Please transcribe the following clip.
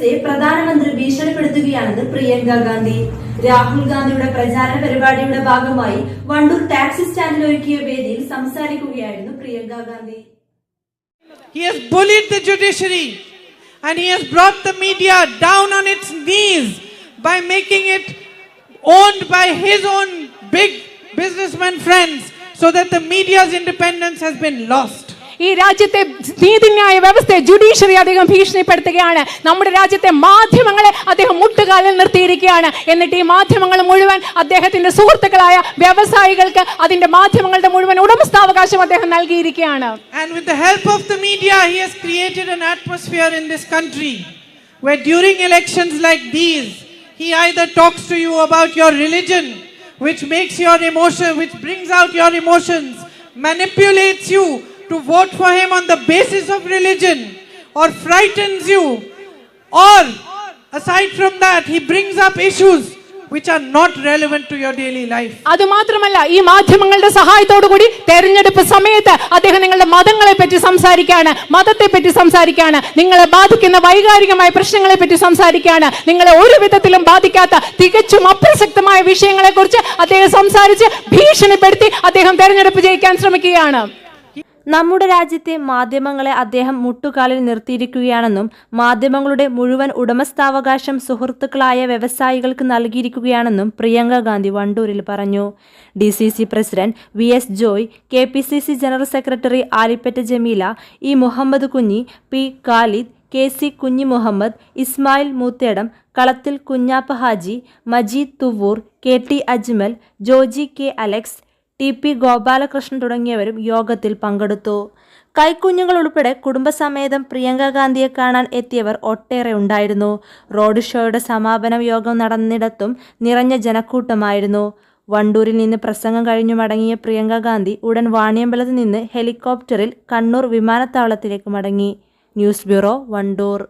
നീതിന്യായ വ്യവസ്ഥയെ പ്രധാനമന്ത്രി ഭീഷണിപ്പെടുത്തുകയാണെന്ന് പ്രിയങ്ക ഗാന്ധി രാഹുൽ ഗാന്ധിയുടെ പ്രചാരണ പരിപാടിയുടെ ഭാഗമായി വണ്ടൂർ ടാക്സി സ്റ്റാൻഡിൽ ഒരുക്കിയ വേദിയിൽ സംസാരിക്കുകയായിരുന്നു Priyanka Gandhi He has bullied the judiciary and he has brought the media down on its knees by making it owned by his own big businessman friends so that the media's independence has been lost. ഈ രാജ്യത്തെ നീതിന്യായ വ്യവസ്ഥയെ judiciary അദ്ദേഹം ഭീഷണിപ്പെടുത്തുകയാണ് നമ്മുടെ രാജ്യത്തെ മാധ്യമങ്ങളെ അദ്ദേഹം മുട്ടുകാലിൽ നിർത്തിയിരിക്കുകയാണ് എന്നിട്ട് ഈ മാധ്യമങ്ങൾ മുഴുവൻ അദ്ദേഹത്തിന്റെ സുഹൃത്തുക്കളായ വ്യവസായികൾക്ക് അതിന്റെ മാധ്യമങ്ങളുടെ മുഴുവൻ ഉടമസ്ഥാവകാശം അദ്ദേഹം നൽകിയിരിക്കുകയാണ് And with the help of the media, he has created an atmosphere in this country where during elections like these, he either talks to you about your religion, which makes your emotion, which brings out your emotions, manipulates you to vote for him on the basis of religion, or frightens you, or aside from that, he brings up issues which are not relevant to your daily life. അതുമാത്രമല്ല ഈ മാധ്യമങ്ങളുടെ സഹായത്തോടു കൂടി തെരഞ്ഞെടുപ്പ് സമയത്ത് അദ്ദേഹം നിങ്ങളുടെ മതങ്ങളെ പറ്റി സംസാരിക്കുകയാണ് മതത്തെ പറ്റി സംസാരിക്കുകയാണ് നിങ്ങളെ ബാധിക്കുന്ന വൈകാരികമായ പ്രശ്നങ്ങളെ പറ്റി സംസാരിക്കുകയാണ് നിങ്ങളെ ഒരു വിധത്തിലും ബാധിക്കാത്ത തികച്ചും അപ്രസക്തമായ വിഷയങ്ങളെ കുറിച്ച് അദ്ദേഹം സംസാരിച്ച് ഭീഷണിപ്പെടുത്തി അദ്ദേഹം തെരഞ്ഞെടുപ്പ് ജയിക്കാൻ ശ്രമിക്കുകയാണ് നമ്മുടെ രാജ്യത്തെ മാധ്യമങ്ങളെ അദ്ദേഹം മുട്ടുകാലിൽ നിർത്തിയിരിക്കുകയാണെന്നും മാധ്യമങ്ങളുടെ മുഴുവൻ ഉടമസ്ഥാവകാശം സുഹൃത്തുക്കളായ വ്യവസായികൾക്ക് നൽകിയിരിക്കുകയാണെന്നും പ്രിയങ്ക ഗാന്ധി വണ്ടൂരിൽ പറഞ്ഞു. D C C president V S Joy K P C C general secretary Alipatta Jameela E Muhammad Kunhi P Khalid K C കുഞ്ഞി Muhammad Ismail Moothedam Kalathil Kunhappa Haji Majeed Thuvvur K T Ajmal Joji K Alex T P Gopalakrishnan തുടങ്ങിയവരും യോഗത്തിൽ പങ്കെടുത്തു. കൈക്കുഞ്ഞുങ്ങൾ ഉൾപ്പെടെ കുടുംബസമേതം പ്രിയങ്ക ഗാന്ധിയെ കാണാൻ എത്തിയവർ ഒട്ടേറെ ഉണ്ടായിരുന്നു. റോഡ് ഷോയുടെ സമാപന യോഗം നടന്നിടത്തും നിറഞ്ഞ ജനക്കൂട്ടമായിരുന്നു. വണ്ടൂരിൽ നിന്ന് പ്രസംഗം കഴിഞ്ഞു മടങ്ങിയ പ്രിയങ്ക ഗാന്ധി ഉടൻ വാണിയമ്പലത്ത് നിന്ന് ഹെലികോപ്റ്ററിൽ കണ്ണൂർ വിമാനത്താവളത്തിലേക്ക് മടങ്ങി. News bureau Wandoor.